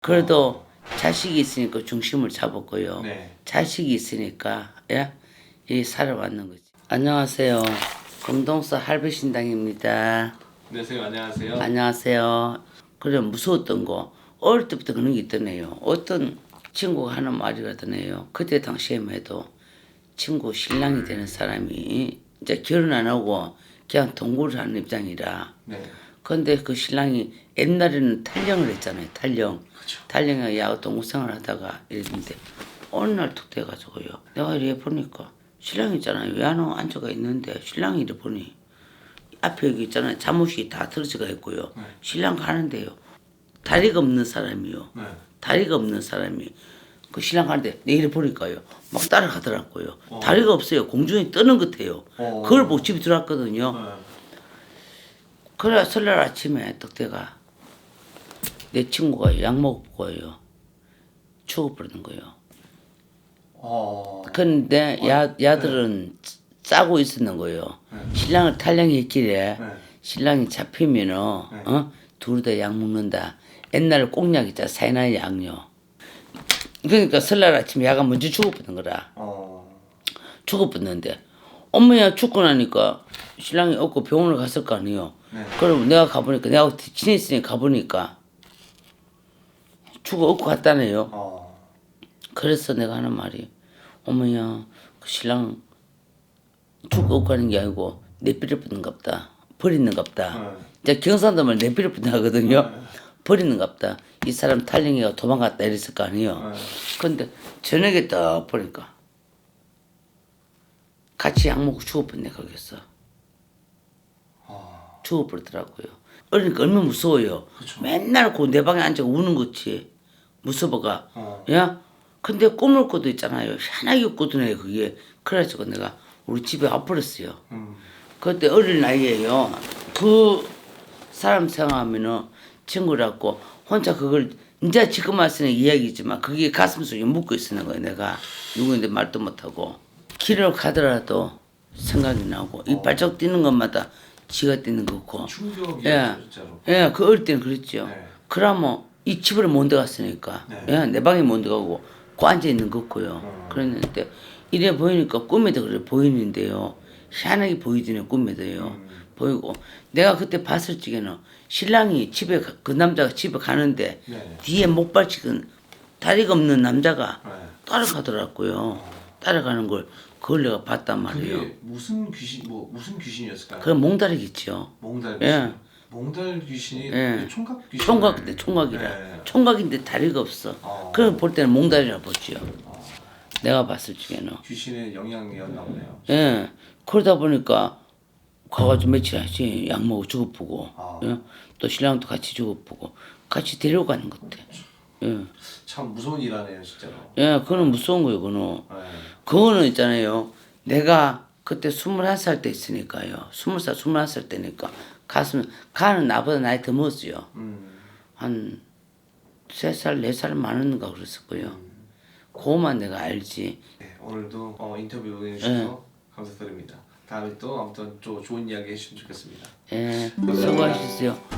그래도 자식이 있으니까 중심을 잡았고요. 네. 자식이 있으니까 예, 이 살아왔는 거지. 안녕하세요. 금동서 할배신당입니다. 네, 선생님 안녕하세요. 안녕하세요. 그래 무서웠던 거 어릴 때부터 그런 게 있더네요. 어떤 친구가 하는 말이 라더네요. 그때 당시에만 해도 친구 신랑이 되는 사람이 이제 결혼 안 하고 그냥 동거를 하는 입장이라. 네. 근데 그 신랑이 옛날에는 탈령을 했잖아요. 탈령. 그렇죠. 탈령에 동거 생활 하다가 이랬는데 어느 날 툭 돼가지고요. 내가 이래 보니까 신랑 있잖아요. 외환호 앉아가 있는데 신랑이 이래 보니 앞에 여기 있잖아요. 잠옷이 다 틀어져가 있고요. 네. 신랑 가는데요. 다리가 없는 사람이요. 네. 다리가 없는 사람이 그 신랑 가는데 내일 보니까요. 막 따라가더라고요. 어. 다리가 없어요. 공중에 뜨는 것 같아요. 어. 그걸 보고 집에 들어왔거든요. 네. 그래 설날 아침에 떡대가 내 친구가 약 먹고요 죽어버리는 거예요. 어. 근데 야 야들은 짜고 있었는 거예요. 네. 신랑을 탈령했길래 네. 신랑이 잡히면은 네. 어 둘 다 약 먹는다. 옛날 꽁약 있잖아 사이날 약요. 그러니까 설날 아침에 야가 먼저 죽어버린 거라. 어. 죽어버렸는데 엄마야 죽고 나니까 신랑이 없고 병원을 갔을 거 아니에요. 네. 그럼 내가 가보니까 내가 친했으니 가보니까 죽어 없고 갔다네요. 어. 그래서 내가 하는 말이 어머야 그 신랑 죽어 없고 가는 게 아니고 내버려붙는갑다 버리는갑다. 네. 이제 경상도 말 내버려붙는 하거든요. 버리는갑다. 이 사람 탈령이가 도망갔다 이랬을 거 아니에요. 네. 근데 저녁에 딱 보니까 같이 약 먹고 죽어버렸네 거기서. 어. 죽어버리더라고요. 그러니까 얼마나 무서워요. 그쵸. 맨날 그내 방에 앉아 우는 거지. 무서워가. 어. 야? 근데 꿈을 꿔도 있잖아요. 희한하게 꾸드네 그게. 그래가지고 내가 우리 집에 와버렸어요. 음. 그때 어릴 나이에요. 그 사람 생각하면은 친구라고 혼자 그걸 이제 지금 와서는 이야기지만 그게 가슴속에 묻고 있는 거예요. 내가 누구인데 말도 못하고 길을 가더라도 생각이 나고 이 발짝 뛰는 것마다 지가 뛰는 거고. 충격이었죠, 예. 진짜로. 예, 그 어릴 때는 그랬죠. 네. 그러면 이 집을 못 들어갔으니까. 네. 예, 내 방에 못 들어가고 그 앉아 있는 거고요. 어. 그랬는데 이래 보이니까 꿈에도 그래 보이는데요. 희한하게 보이더니 꿈에도요. 음. 보이고 내가 그때 봤을 적에는 신랑이 집에 가- 그 남자가 집에 가는데 네. 뒤에 목발치근 다리가 없는 남자가 네. 따라가더라고요. 따라가는 걸 그걸 내가 봤단 말이에요. 그게 무슨 귀신 뭐 무슨 귀신이었을까요? 그건 몽다리겠죠. 몽달 귀신. 예. 몽달 귀신이 예. 총각 귀신. 총각인데 총각이라 네. 총각인데 다리가 없어. 어. 그걸 볼 때는 몽다리라 보지요. 내가 봤을 적에는 귀신의 영향이었나 보네요. 예 그러다 보니까 가가지고 며칠 하지 약 먹고 죽어보고 아. 예? 또 신랑도 같이 죽어보고 같이 데려가는 것 같아. 예, 참 무서운 일 하네요, 진짜로. 예, 그거는 무서운 거예요. 그거는 네. 그거는 있잖아요. 내가 그때 스물한 살때 있으니까요. 스물 살, 스물한 살 때니까 가슴 가는 나보다 나이 더 먹었어요. 음. 한세 살, 네살 많은가 그랬었고요. 그거만 내가 알지. 네, 오늘도 어, 인터뷰 응해주셔서 감사드립니다. 다음에 또 아무튼 또 좋은 이야기 해주시면 좋겠습니다. 예, 수고하셨어요.